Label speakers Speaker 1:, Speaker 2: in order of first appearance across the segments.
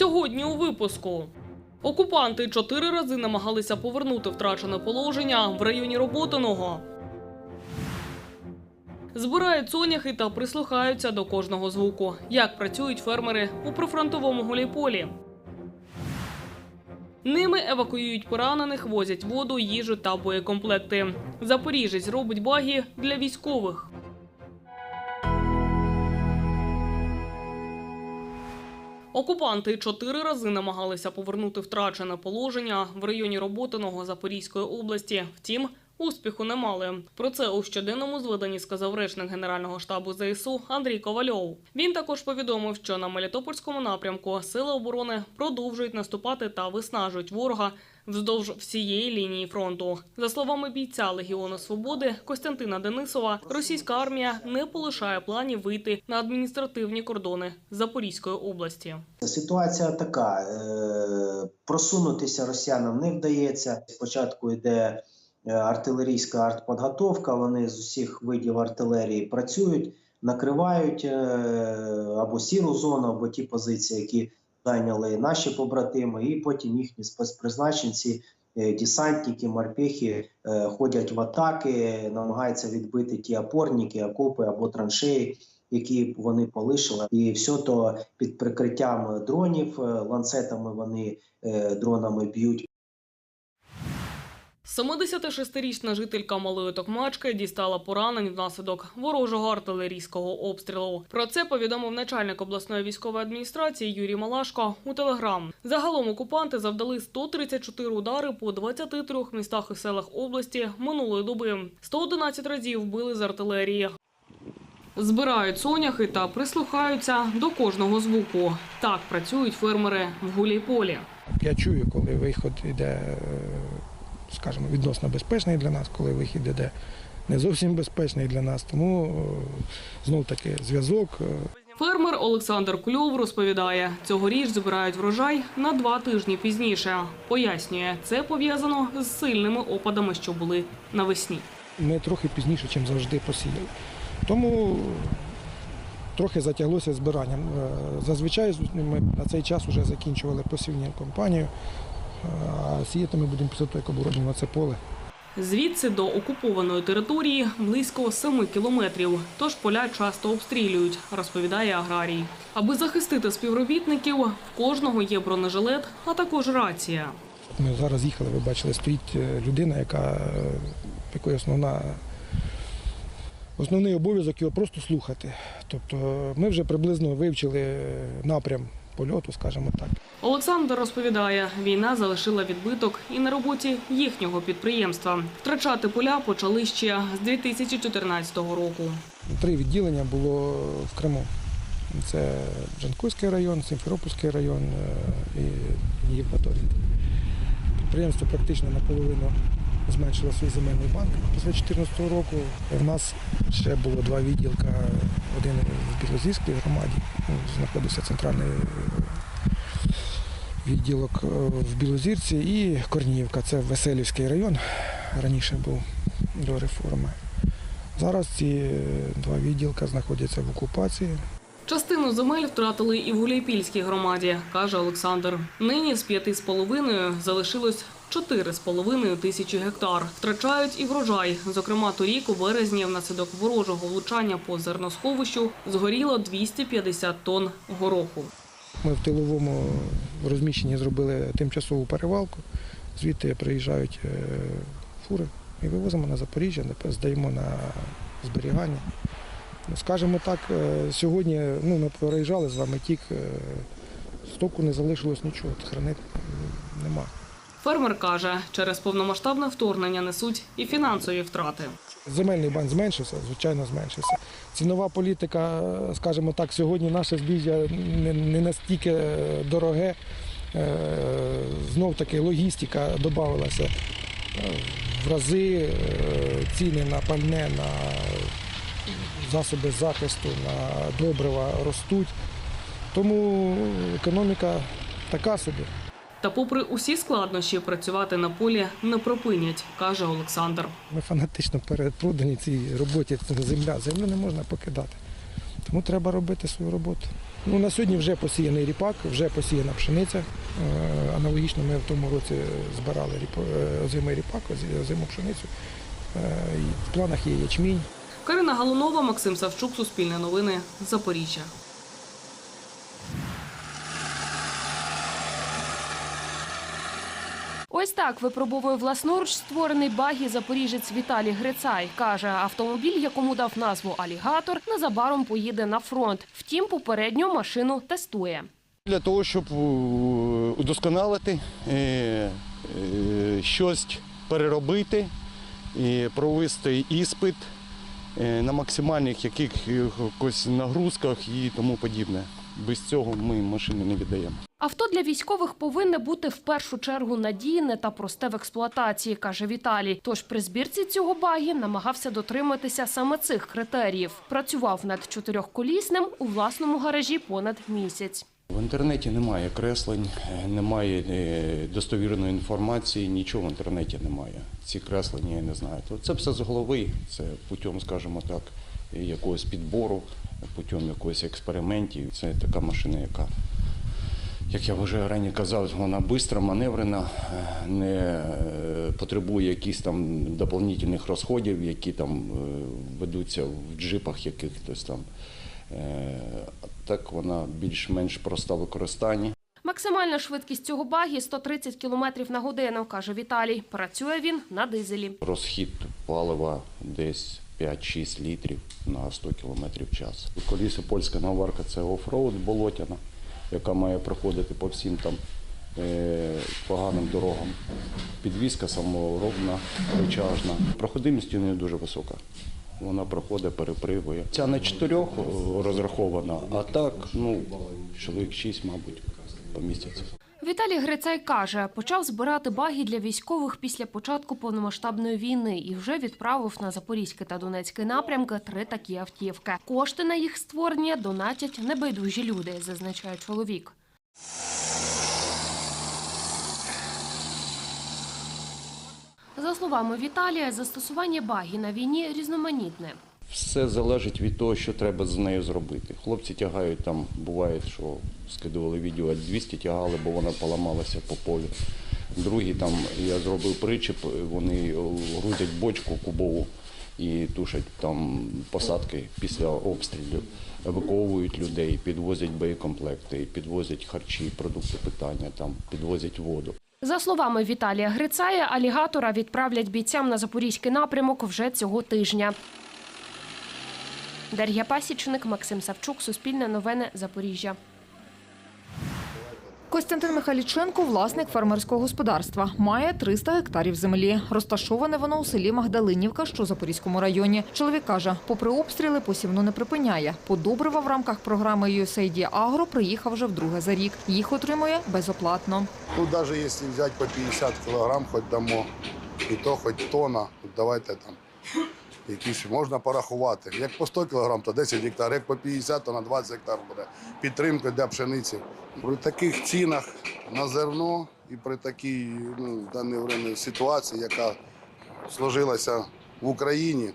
Speaker 1: Сьогодні у випуску. Окупанти чотири рази намагалися повернути втрачене положення в районі Роботиного. Збирають соняхи та прислухаються до кожного звуку. Як працюють фермери у прифронтовому Гулійполі. Ними евакуюють поранених, возять воду, їжу та боєкомплекти. Запоріжець робить баги для військових. Окупанти чотири рази намагалися повернути втрачене положення в районі Роботиного Запорізької області. Втім, успіху не мали. Про це у щоденному зведенні сказав речник Генерального штабу ЗСУ Андрій Ковальов. Він також повідомив, що на Мелітопольському напрямку сили оборони продовжують наступати та виснажують ворога вздовж всієї лінії фронту. За словами бійця Легіону Свободи Костянтина Денисова, російська армія не полишає планів вийти на адміністративні кордони Запорізької області.
Speaker 2: Ситуація така: е, просунутися росіянам не вдається. Спочатку йде артилерійська артподготовка. Вони з усіх видів артилерії працюють, накривають е, або сіру зону, або ті позиції, які зайняли наші побратими, і потім їхні спецпризначенці. е, Десантники, морпехи е, ходять в атаки, намагаються відбити ті опорники, окопи або траншеї, які вони полишили, і все то під прикриттям дронів, е, ланцетами вони е, дронами б'ють.
Speaker 1: 76-річна жителька Малої Токмачки дістала поранень внаслідок ворожого артилерійського обстрілу. Про це повідомив начальник обласної військової адміністрації Юрій Малашко у телеграм. Загалом окупанти завдали 134 удари по 23 містах і селах області минулої доби. 111 разів били з артилерії. Збирають соняхи та прислухаються до кожного звуку. Так працюють фермери в Гулійполі.
Speaker 3: Я чую, коли виход іде, е, скажімо, відносно безпечний для нас, коли вихід іде не зовсім безпечний для нас. Тому знов таки зв'язок. е,
Speaker 1: Фермер Олександр Кульов розповідає, цьогоріч збирають врожай на два тижні пізніше. Пояснює, це пов'язано з сильними опадами, що були навесні.
Speaker 3: Ми трохи пізніше, ніж завжди, посіяли. Тому трохи затяглося збиранням. Е, Зазвичай ми на цей час вже закінчували посівну кампанію, е, а сіяти ми будемо після того, як оборудимо це поле.
Speaker 1: Звідси до окупованої території близько 7 кілометрів. Тож поля часто обстрілюють, розповідає аграрій. Аби захистити співробітників, в кожного є бронежилет, а також рація.
Speaker 3: Ми зараз їхали, ви бачили, стоїть е, людина, яка е, якої основна. Основний обов'язок його просто слухати. Тобто ми вже приблизно вивчили е, напрям польоту, скажімо так.
Speaker 1: Олександр розповідає, війна залишила відбиток і на роботі їхнього підприємства. Втрачати поля почали ще з 2014 року.
Speaker 3: Три відділення було в Криму. Це Джанкойський район, Сімферопольський район е, і Євпаторія. Підприємство практично наполовину зменшило свій земельний банк після 2014 року. У нас ще було два відділка, один в Білозірській громаді, ну, знаходився центральний е, відділок е, в Білозірці і Корніївка, це Веселівський район, раніше був до реформи. Зараз ці е, два відділка знаходяться в окупації.
Speaker 1: Частину земель втратили і в Гуляйпільській громаді, каже Олександр. Нині з п'яти з половиною залишилось чотири з половиною тисячі гектар. Втрачають і врожай. Зокрема, торік у березні внаслідок ворожого влучання по зерносховищу згоріло 250 тонн гороху.
Speaker 3: Ми в тиловому розміщенні зробили тимчасову перевалку. Звідти приїжджають е, фури і вивозимо на Запоріжжя, здаємо на зберігання. Ну, Скажімо так, е, сьогодні ну, ми переїжджали з вами тік, е, стоку не залишилось нічого, хранити нема.
Speaker 1: Фермер каже, через повномасштабне вторгнення несуть і фінансові втрати.
Speaker 3: Земельний банк зменшився, звичайно, зменшився. Цінова політика, скажімо так, сьогодні наше збіжжя не, настільки е, дороге. Е, Знов таки логістика додавалася е, в рази, ціни на пальне, на засоби захисту, на добрива ростуть. Тому економіка така собі.
Speaker 1: Та, попри усі складнощі, працювати на полі не припинять, каже Олександр.
Speaker 3: Ми фанатично перепродані цій роботі. Це земля. Землю не можна покидати. Тому треба робити свою роботу. Ну, на сьогодні вже посіяний ріпак, вже посіяна пшениця. Е, Аналогічно ми в тому році збирали ріпо- е, озимий ріпак, ози- озиму пшеницю. Е, В планах є ячмінь.
Speaker 1: Карина Галунова, Максим Савчук, Суспільне новини, Запоріжжя.
Speaker 4: Ось так випробовує власноруч створений багі запоріжець Віталій Грицай. Каже, автомобіль, якому дав назву Алігатор, незабаром поїде на фронт. Втім, попередньо машину тестує.
Speaker 5: Для того, щоб е, удосконалити, е, е, щось переробити, провести іспит на максимальних якихось нагрузках і тому подібне. Без цього ми машини не віддаємо.
Speaker 4: Авто для військових повинне бути в першу чергу надійне та просте в експлуатації, каже Віталій. Тож при збірці цього багі намагався дотриматися саме цих критеріїв. Працював над чотирьохколісним у власному гаражі понад місяць.
Speaker 5: В інтернеті немає креслень, е, немає е, достовірної інформації, нічого в інтернеті немає. Ці креслення я не знаю. Це все з голови, це путем, скажімо так, якогось підбору, путем якогось експериментів. Це така машина, яка, як я вже раніше казав, вона швидка, маневрена, е, не е, потребує якихось там доповнительних розходів, які там е, ведуться в джипах якихось там. Так вона більш-менш проста в використанні.
Speaker 4: Максимальна швидкість цього багі 130 км на годину, каже Віталій. Працює він на дизелі.
Speaker 5: Розхід палива десь 5-6 літрів на 100 км в час. Колісо польська наварка це офроуд болотяна, яка має проходити по всім там е, поганим дорогам. Підвізка саморобна, причажна. Проходимість у дуже висока. Вона проходить, перепригує. Ця на чотирьох розрахована, а так, ну, чоловік шість, мабуть, помістяться.
Speaker 4: Віталій Грицай каже, почав збирати баги для військових після початку повномасштабної війни і вже відправив на Запорізький та Донецький напрямки три такі автівки. Кошти на їх створення донатять небайдужі люди, зазначає чоловік. За словами Віталія, застосування багі на війні різноманітне.
Speaker 5: Все залежить від того, що треба з нею зробити. Хлопці тягають там, буває, що скидували відео, 200 тягали, бо вона поламалася по полю. Другі там я зробив причеп, вони грузять бочку кубову і тушать там посадки після обстрілів, евакуовують людей, підвозять боєкомплекти, підвозять харчі, продукти питання, там підвозять воду.
Speaker 4: За словами Віталія Грицая, алігатора відправлять бійцям на запорізький напрямок вже цього тижня. Дар'я Пасічник, Максим Савчук, Суспільне новини, Запоріжжя.
Speaker 6: Костянтин Михайліченко – власник фермерського господарства. Має 300 гектарів землі. Розташоване воно у селі Магдалинівка, що у Запорізькому районі. Чоловік каже, попри обстріли, посівну не припиняє. По добрива в рамках програми USAID Агро приїхав вже вдруге за рік. Їх отримує безоплатно.
Speaker 7: Тут даже если взять по 50 килограмм, хоть дамо, і то хоч тона, давайте там якісь можна порахувати. Як по 100 кілограм, то 10 гектар, як по 50, то на 20 гектар буде підтримка для пшениці. При таких цінах на зерно і при такій ну, в дане ситуації, яка сложилася в Україні,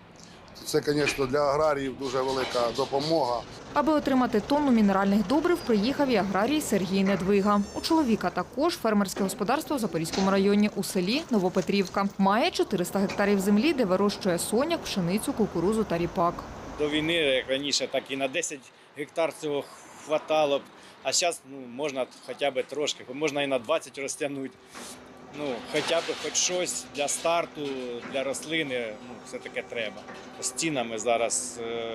Speaker 7: це, звісно, для аграріїв дуже велика допомога.
Speaker 6: Аби отримати тонну мінеральних добрив, приїхав і аграрій Сергій Недвига. У чоловіка також фермерське господарство у Запорізькому районі у селі Новопетрівка. Має 400 гектарів землі, де вирощує соняк, пшеницю, кукурузу та ріпак.
Speaker 8: до війни, як раніше, так і на 10 гектар цього хватало. б. А зараз ну, можна хоча б трошки, можна і на 20 розтягнути. Ну, хоча б хоч щось для старту, для рослини, ну, все таке треба. З цінами зараз е,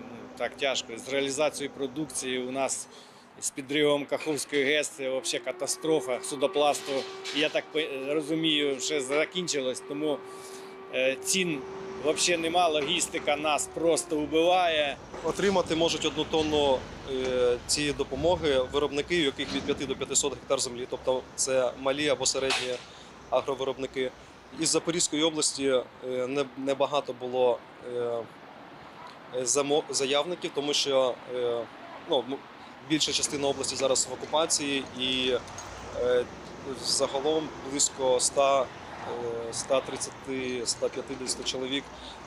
Speaker 8: ну, так тяжко. З реалізацією продукції у нас з підривом Каховської ГЕС це взагалі катастрофа судопласту. Я так розумію, що закінчилось, тому е, цін взагалі нема. Логістика нас просто вбиває.
Speaker 9: Отримати можуть одну тонну е, цієї допомоги виробники, у яких від 5 до 500 гектар землі, тобто це малі або середні агровиробники. Із Запорізької області е, не- небагато було е, заявників, тому що ну, більша частина області зараз в окупації і загалом близько 100 130-150 чоловік,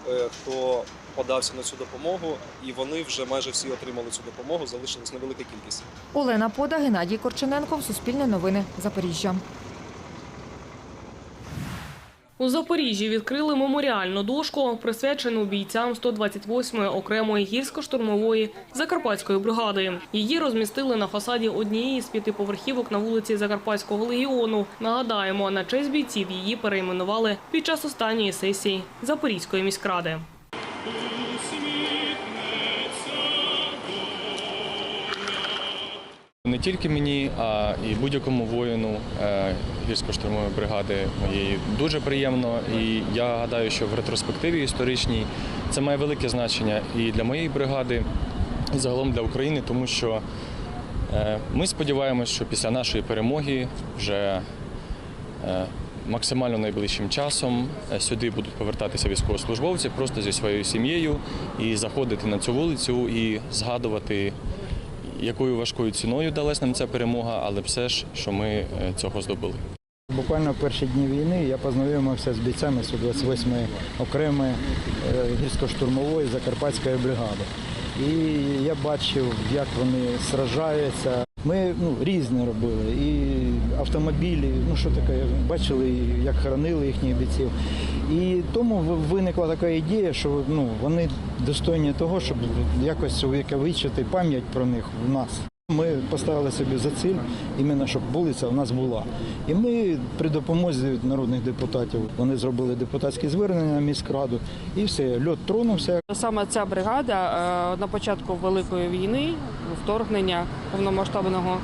Speaker 9: е, хто подався на цю допомогу, і вони вже майже всі отримали цю допомогу. Залишилась невелика кількість.
Speaker 6: Олена Пода, Геннадій Корчененко, Суспільне новини, Запоріжжя.
Speaker 1: У Запоріжжі відкрили меморіальну дошку, присвячену бійцям 128-ї окремої гірсько-штурмової Закарпатської бригади. Її розмістили на фасаді однієї з п'ятиповерхівок на вулиці Закарпатського легіону. Нагадаємо, на честь бійців її перейменували під час останньої сесії Запорізької міськради.
Speaker 10: Тільки мені, а і будь-якому воїну е, гірсько-штурмової бригади моєї дуже приємно. І я гадаю, що в ретроспективі історичній це має велике значення і для моєї бригади, і загалом для України, тому що е, ми сподіваємося, що після нашої перемоги вже е, максимально найближчим часом сюди будуть повертатися військовослужбовці просто зі своєю сім'єю і заходити на цю вулицю і згадувати якою важкою ціною далась нам ця перемога, але все ж, що ми е, цього здобули.
Speaker 3: Буквально в перші дні війни я познайомився з бійцями 128-ї окремої е, гірсько-штурмової Закарпатської бригади. І я бачив, як вони сражаються. Ми ну, різне робили. І автомобілі, ну що таке, бачили, як хоронили їхніх бійців. І тому виникла така ідея, що ну, вони достойні того, щоб якось увіковічити пам'ять про них в нас. Ми поставили собі за ціль, щоб вулиця у нас була. І ми при допомозі народних депутатів вони зробили депутатське звернення на міськраду, і все, льот тронувся.
Speaker 11: Саме ця бригада е, на початку Великої війни, вторгнення повномасштабного,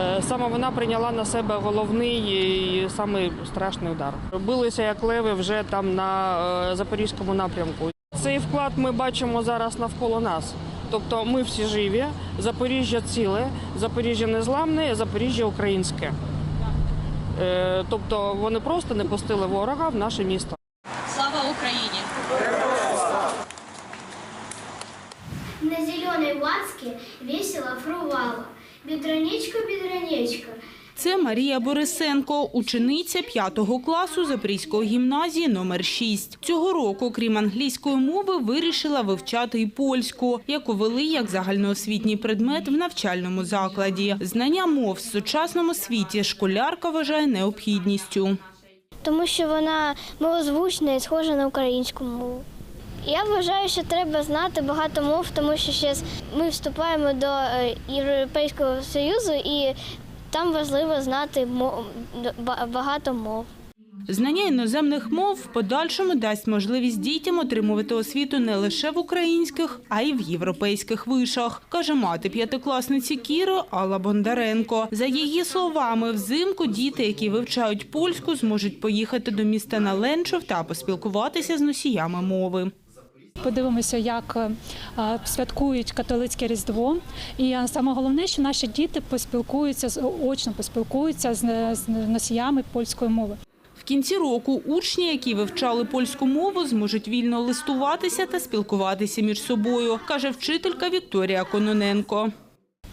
Speaker 11: е, саме вона прийняла на себе головний і самий страшний удар. Билися як леви вже там на е, запорізькому напрямку. Цей вклад ми бачимо зараз навколо нас. Тобто ми всі живі, Запоріжжя ціле, Запоріжжя незламне, Запоріжжя українське. Е, Тобто вони просто не пустили ворога в наше місто.
Speaker 12: Слава Україні!
Speaker 13: На зеленой ватске весело фрувало. Бедронечко, бедронечко.
Speaker 12: Це Марія Борисенко, учениця 5 класу Запорізької гімназії номер 6. Цього року, крім англійської мови, вирішила вивчати і польську, яку вели як загальноосвітній предмет в навчальному закладі. Знання мов в сучасному світі школярка вважає необхідністю.
Speaker 13: Тому що вона милозвучна і схожа на українську мову. Я вважаю, що треба знати багато мов, тому що зараз ми вступаємо до е, Європейського Союзу і там важливо знати багато мов.
Speaker 12: Знання іноземних мов в подальшому дасть можливість дітям отримувати освіту не лише в українських, а й в європейських вишах, каже мати п'ятикласниці Кіри Алла Бондаренко. За її словами, взимку діти, які вивчають польську, зможуть поїхати до міста на Ленчов та поспілкуватися з носіями мови.
Speaker 14: Подивимося, як е, святкують католицьке Різдво. І саме головне, що наші діти поспілкуються очно поспілкуються з носіями польської мови.
Speaker 12: В кінці року учні, які вивчали польську мову, зможуть вільно листуватися та спілкуватися між собою, каже вчителька Вікторія Кононенко.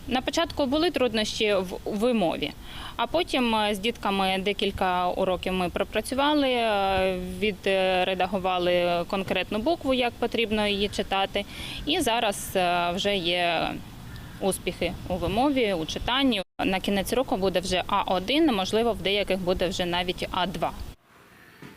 Speaker 15: На початку були труднощі в вимові, а потім е, з дітками декілька уроків ми пропрацювали, е, відредагували конкретну букву, як потрібно її читати. І зараз е, вже є успіхи у вимові, у читанні. На кінець року буде вже А1, можливо, в деяких буде вже навіть А2.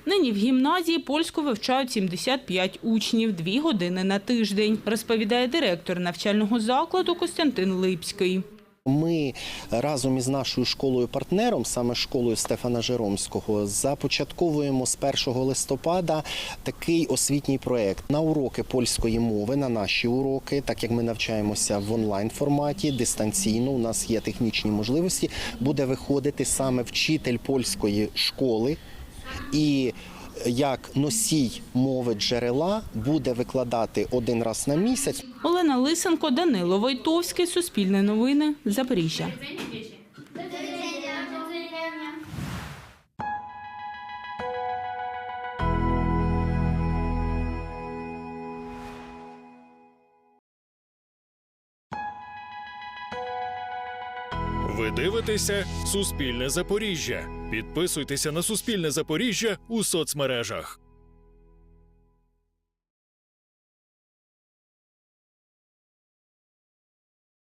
Speaker 12: Нині в гімназії польську вивчають 75 учнів, дві години на тиждень, розповідає директор навчального закладу Костянтин Липський.
Speaker 16: Ми разом із нашою школою-партнером, саме школою Стефана Жеромського, започатковуємо з 1 листопада такий освітній проєкт на уроки польської мови, на наші уроки, так як ми навчаємося в онлайн форматі, дистанційно. У нас є технічні можливості. Буде виходити саме вчитель польської школи і. Як носій мови джерела буде викладати один раз на місяць.
Speaker 12: Олена Лисенко, Данило Войтовський, Суспільне новини, Запоріжжя.
Speaker 17: Ви дивитеся Суспільне Запоріжжя. Підписуйтеся на Суспільне Запоріжжя у соцмережах.